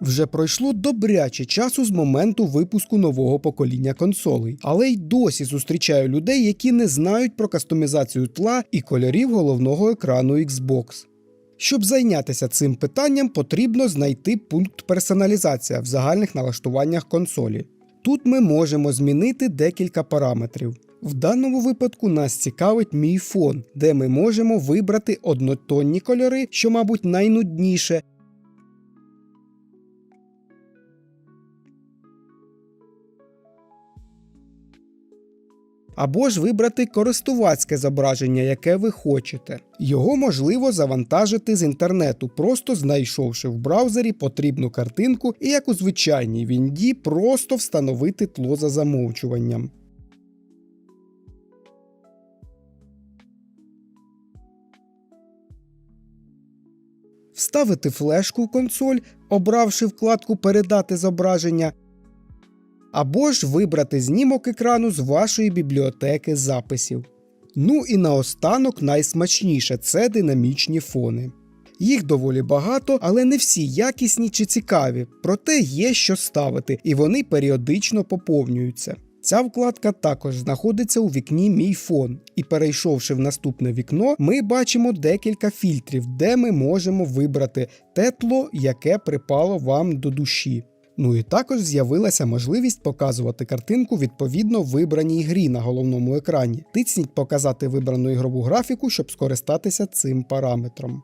Вже пройшло добряче часу з моменту випуску нового покоління консолей, але й досі зустрічаю людей, які не знають про кастомізацію тла і кольорів головного екрану Xbox. Щоб зайнятися цим питанням, потрібно знайти пункт персоналізація в загальних налаштуваннях консолі. Тут ми можемо змінити декілька параметрів. В даному випадку нас цікавить мій фон, де ми можемо вибрати однотонні кольори, що, мабуть, найнудніше, або ж вибрати користувацьке зображення, яке ви хочете. Його можливо завантажити з інтернету, просто знайшовши в браузері потрібну картинку і як у звичайній Вінді просто встановити тло за замовчуванням. Вставити флешку в консоль, обравши вкладку Передати зображення, або ж вибрати знімок екрану з вашої бібліотеки записів. Ну і наостанок найсмачніше це динамічні фони. Їх доволі багато, але не всі якісні чи цікаві, проте є що ставити, і вони періодично поповнюються. Ця вкладка також знаходиться у вікні Мій фон, і перейшовши в наступне вікно, ми бачимо декілька фільтрів, де ми можемо вибрати те тло, яке припало вам до душі. Ну і також з'явилася можливість показувати картинку відповідно вибраній грі на головному екрані. Тисніть показати вибрану ігрову графіку, щоб скористатися цим параметром.